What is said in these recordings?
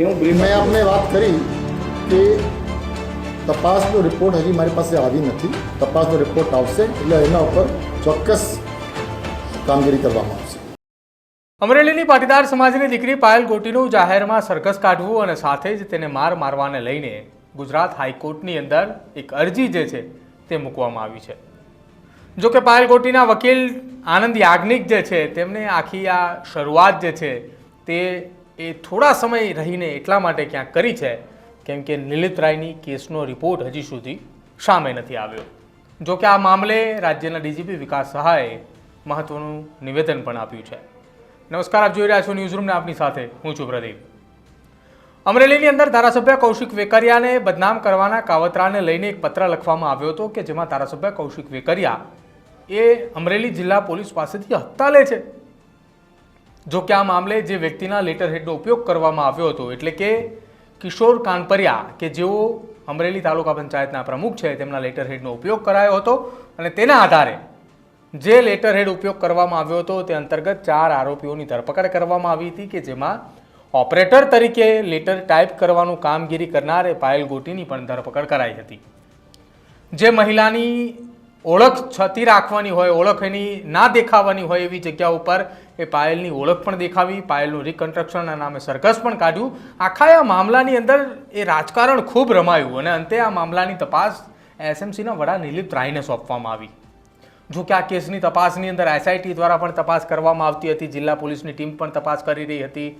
એવું મેં આપને વાત કરી કે તપાસનો રિપોર્ટ હજી મારી પાસે આવી નથી. તપાસનો રિપોર્ટ આવશે એટલે એના ઉપર ચોક્કસ કામગીરી કરવામાં આવશે. અમરેલીની પાટીદાર સમાજની દીકરી પાયલ ગોટીનું જાહેરમાં સરઘસ કાઢવું અને સાથે જ તેને માર મારવાને લઈને ગુજરાત હાઈકોર્ટની અંદર એક અરજી જે છે તે મૂકવામાં આવી છે. જો કે પાયલ ગોટીના વકીલ આનંદ યાજ્ઞિક જે છે તેમને આખી આ શરૂઆત જે છે તે એ થોડા સમય રહીને એટલા માટે ક્યાંક કરી છે, કેમ કે નિલિત રાયની કેસનો રિપોર્ટ હજી સુધી સામે નથી આવ્યો. જો કે આ મામલે રાજ્યના ડીજીપી વિકાસ સહાયે મહત્વનું નિવેદન પણ આપ્યું છે. નમસ્કાર, આપ જોઈ રહ્યા છો ન્યૂઝરૂમને, આપની સાથે હું છું પ્રદીપ. અમરેલીની અંદર ધારાસભ્ય કૌશિક વેકરિયાને બદનામ કરવાના કાવતરાને લઈને એક પત્ર લખવામાં આવ્યો હતો કે જેમાં ધારાસભ્ય કૌશિક વેકરિયા એ અમરેલી જિલ્લા પોલીસ પાસેથી હત્તા લે છે. જો કે આ મામલે જે વ્યક્તિના લેટર હેડનો ઉપયોગ કરવામાં આવ્યો હતો, એટલે કે કિશોર કાનપરિયા, કે જેઓ અમરેલી તાલુકા પંચાયતના પ્રમુખ છે, તેમના લેટર હેડનો ઉપયોગ કરાયો હતો અને તેના આધારે જે લેટર હેડ ઉપયોગ કરવામાં આવ્યો હતો, તે અંતર્ગત ચાર આરોપીઓની ધરપકડ કરવામાં આવી હતી કે જેમાં ઓપરેટર તરીકે લેટર ટાઈપ કરવાનું કામગીરી કરનાર પાયલ ગોટીની પણ ધરપકડ કરાઈ હતી. જે મહિલાની ઓળખ છતી રાખવાની હોય, ઓળખ એની ના દેખાવાની હોય એવી જગ્યા ઉપર એ પાયલની ઓળખ પણ દેખાવી, પાયલનું રિકન્સ્ટ્રક્શનના નામે સરઘસ પણ કાઢ્યું. આખા આ મામલાની અંદર એ રાજકારણ ખૂબ રમાયું અને અંતે આ મામલાની તપાસ એસએમસીના વડા નિલીપ રાયને સોંપવામાં આવી. જો કે આ કેસની તપાસની અંદર એસઆઈટી દ્વારા પણ તપાસ કરવામાં આવતી હતી, જિલ્લા પોલીસની ટીમ પણ તપાસ કરી રહી હતી,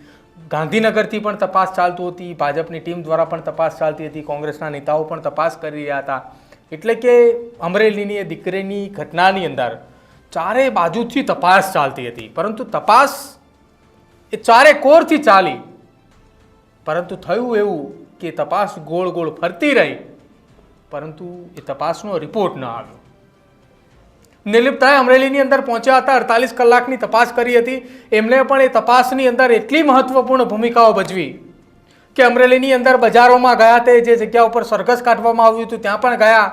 ગાંધીનગરથી પણ તપાસ ચાલતી હતી, ભાજપની ટીમ દ્વારા પણ તપાસ ચાલતી હતી, કોંગ્રેસના નેતાઓ પણ તપાસ કરી રહ્યા હતા. એટલે કે અમરેલીની એ દીકરીની ઘટનાની અંદર ચારે બાજુથી તપાસ ચાલતી હતી. પરંતુ તપાસ એ ચારે કોરથી ચાલી? પરંતુ થયું એવું કે તપાસ ગોળ ગોળ ફરતી રહી, પરંતુ એ તપાસનો રિપોર્ટ ન આવ્યો. નિલિપ્તાએ અમરેલીની અંદર પહોંચ્યા હતા, અડતાલીસ કલાકની તપાસ કરી હતી. એમણે પણ એ તપાસની અંદર એટલી મહત્વપૂર્ણ ભૂમિકાઓ ભજવી કે અમરેલીની અંદર બજારોમાં ગયા તે જે જગ્યા ઉપર સરઘસ કાઢવામાં આવ્યું હતું, ત્યાં પણ ગયા.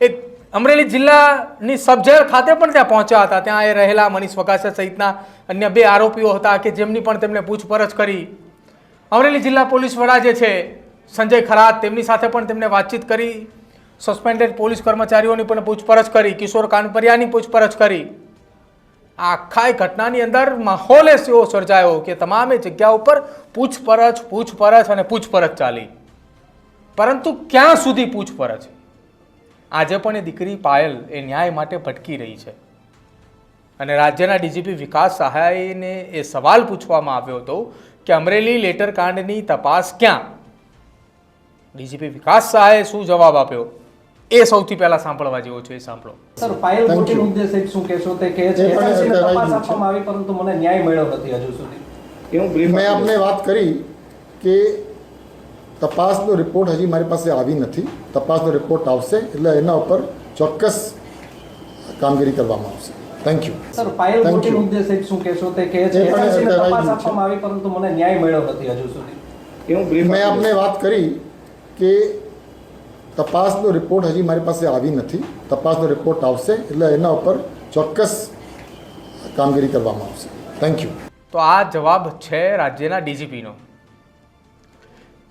એ અમરેલી જિલ્લાની સબજેલ ખાતે પણ ત્યાં પહોંચ્યા હતા. ત્યાં એ રહેલા મનીષ વકાસા સહિતના અન્ય બે આરોપીઓ હતા કે જેમની પણ તેમણે પૂછપરછ કરી. અમરેલી જિલ્લા પોલીસ વડા જે છે, સંજય ખરાત, તેમની સાથે પણ તેમણે વાતચીત કરી. સસ્પેન્ડેડ પોલીસ કર્મચારીઓની પણ પૂછપરછ કરી. કિશોર કાનપરિયાની પૂછપરછ કરી. આખા ઘટનાની અંદર માહોલ એવો સર્જાયો કે તમામે જગ્યા ઉપર પૂછપરછ પૂછપરછ અને પૂછપરછ ચાલી. પરંતુ ક્યાં સુધી પૂછપરછ? આજે પણ એ દીકરી પાયલ એ ન્યાય માટે ભટકી રહી છે. અને રાજ્યના ડીજીપી વિકાસ સહાયને એ સવાલ પૂછવામાં આવ્યો હતો કે અમરેલી લેટર કાંડની તપાસ ક્યાં? ડીજીપી વિકાસ સહાયે શું જવાબ આપ્યો? એ સૌથી પહેલા સાંભળવા જેવો છે એ સાંભળો. સર પાયલ મોટી મુદ્દે સાહેબ શું કહેશો તે કહે છે? તપાસ આપવામાં આવી પરંતુ મને ન્યાય મળ્યો નથી હજુ સુધી. મેં આપને વાત કરી કે તપાસનો રિપોર્ટ હજી મારી પાસે આવી નથી. તપાસનો રિપોર્ટ આવશે એટલે એના ઉપર ચોક્કસ કામગીરી કરવામાં આવશે. થેન્ક યુ સર પાયલ મોટી મુદ્દે સાહેબ શું કહેશો તે કહે છે તપાસ આપવામાં આવી પરંતુ મને ન્યાય મળ્યો નથી હજુ સુધી. એવું બ્રીફ મેં આપને વાત કરી કે તપાસનો રિપોર્ટ હજી મારી પાસે આવી નથી. તપાસનો રિપોર્ટ આવશે એટલે એના ઉપર ચોક્કસ કામગીરી કરવામાં આવશે. થેન્ક યુ તો આ જવાબ છે રાજ્યના ડીજીપીનો.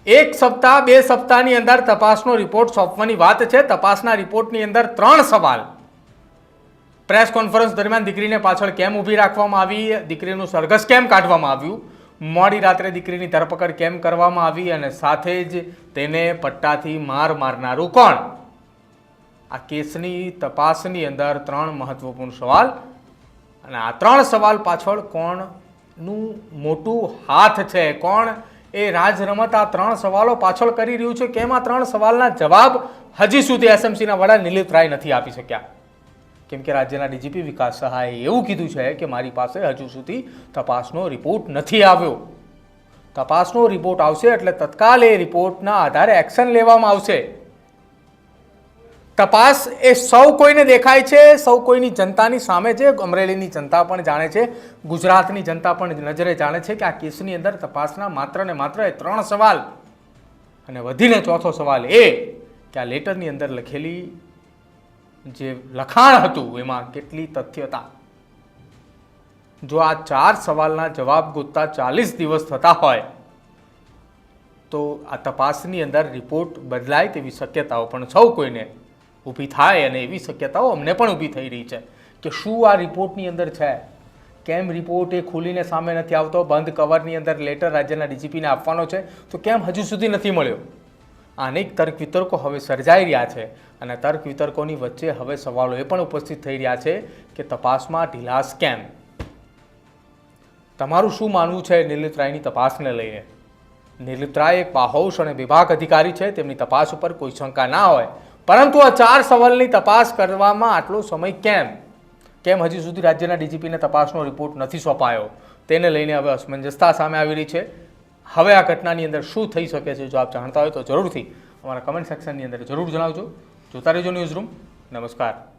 એક સપ્તાહ, બે સપ્તાહની અંદર તપાસનો રિપોર્ટ સોંપવાની વાત છે. તપાસના રિપોર્ટની અંદર ત્રણ સવાલ. પ્રેસ કોન્ફરન્સ દરમિયાન દીકરીને પાછળ કેમ ઊભી રાખવામાં આવી? દીકરીનું સરઘસ કેમ કાઢવામાં આવ્યું? મોડી રાત્રે દીકરીની ધરપકડ કેમ કરવામાં આવી? અને સાથે જ તેને પટ્ટાથી માર મારનારું કોણ? આ કેસની તપાસની અંદર ત્રણ મહત્વપૂર્ણ સવાલ. અને આ ત્રણ સવાલ પાછળ કોણનું મોટું હાથ છે? કોણ? એ રાજ રમત આ ત્રણ સવાલો પાછળ કરી રહ્યું છે. કે એમાં ત્રણ સવાલના જવાબ હજી સુધી એસએમસીના વડા નિલિત રાય નથી આપી શક્યા? કેમ કે રાજ્યના ડીજીપી વિકાસ સહાયે એવું કીધું છે કે મારી પાસે હજુ સુધી તપાસનો રિપોર્ટ નથી આવ્યો. તપાસનો રિપોર્ટ આવશે એટલે તત્કાલ એ રિપોર્ટના આધારે એક્શન લેવામાં આવશે. તપાસ એ સૌ કોઈને દેખાય છે, સૌ કોઈની જનતાની સામે છે, અમરેલીની જનતા પણ જાણે છે, ગુજરાતની જનતા પણ નજરે જાણે છે કે આ કેસની અંદર તપાસના માત્ર ને માત્ર એ ત્રણ સવાલ અને વધીને ચોથો સવાલ એ કે આ લેટરની અંદર લખેલી જે લખાણ હતું એમાં કેટલી તથ્યતા? જો આ ચાર સવાલના જવાબ ગોતતા ચાલીસ દિવસ થતા હોય, તો આ તપાસની અંદર રિપોર્ટ બદલાય તેવી શક્યતાઓ પણ સૌ કોઈને ઊભી થાય અને એવી શક્યતાઓ અમને પણ ઊભી થઈ રહી છે કે શું આ રિપોર્ટની અંદર છે? કેમ રિપોર્ટ એ ખુલીને સામે નથી આવતો? બંધ કવરની અંદર લેટર રાજ્યના ડીજીપીને આપવાનો છે? તો કેમ હજુ સુધી નથી મળ્યો? અનેક તર્ક વિતર્કો હવે સર્જાઈ રહ્યા છે અને તર્ક વિતર્કોની વચ્ચે હવે સવાલો એ પણ ઉપસ્થિત થઈ રહ્યા છે કે તપાસમાં ઢીલાસ કેમ? તમારું શું માનવું છે નિર્લિત રાયની તપાસને લઈને? નિર્લિત રાય એક બાહોશ અને વિભાગ અધિકારી છે, તેમની તપાસ ઉપર કોઈ શંકા ના હોય. પરંતુ આ ચાર સવાલની તપાસ કરવામાં આટલો સમય કેમ? કેમ હજી સુધી રાજ્યના ડીજીપીને તપાસનો રિપોર્ટ નથી સોંપાયો? તેને લઈને હવે અસમંજસતા સામે આવી રહી છે. હવે આ ઘટનાની અંદર શું થઈ શકે છે જો આપ જાણતા હોય તો જરૂરથી અમારા કમેન્ટ સેક્શનની અંદર જરૂર જણાવજો. જોતા રહેજો ન્યૂઝ રૂમ નમસ્કાર.